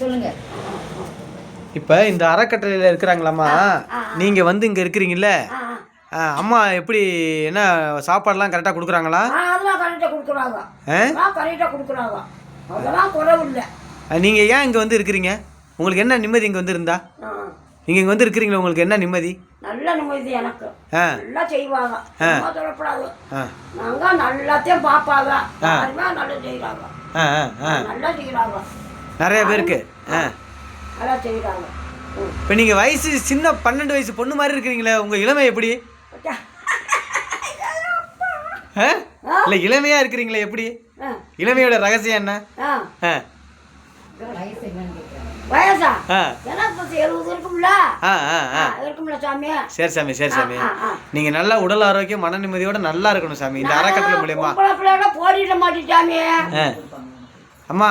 சொல்லுங்க. இப்போ இந்த அறக்கட்டளையில் இருக்கிறாங்களாம்மா? நீங்கள் வந்து இங்கே இருக்கிறீங்கல்ல? அம்மா எப்படி என்ன சாப்பாடெல்லாம் கரெக்டாக கொடுக்குறாங்களா? அதெல்லாம் கரெக்டாக கொடுக்குறாங்க. கரெக்டாக கொடுக்குறாங்க. அதெல்லாம் குறைவு இல்லை. நீங்கள் ஏன் இங்கே வந்து இருக்கிறீங்க? உங்களுக்கு என்ன நிம்மதி இங்கே வந்து இருந்தா? நீங்கள் இங்கே வந்து இருக்கிறீங்களா உங்களுக்கு என்ன நிம்மதி? நல்ல நிம்மதி எனக்கு. நல்லா செய்வாங்க. சொல்லப்படாது ஆ. நாங்க நல்லாத்தையும் பார்ப்பாங்க. நல்லா செய்கிறாங்க நல்லா செய்கிறாங்க நிறைய பேருக்கு. ஆ. செய்கிறாங்க. இப்போ நீங்கள் வயசு சின்ன பன்னெண்டு வயசு பொண்ணு மாதிரி இருக்கிறீங்களே உங்கள் இளமை எப்படி? ஆ? இல்லை இளமையாக இருக்கிறீங்களே எப்படி? இளமையோட ரகசியம் என்ன? ஆ. ஆ. வயசு சரி சாமி சரி சாமி. நீங்கள் நல்லா உடல் ஆரோக்கியம் மன நிம்மதியோட நல்லா இருக்கணும் சாமி. இந்த அறக்கட்டளை மூலியமா. போரிட மாட்டேன் சாமி. ஆ. அம்மா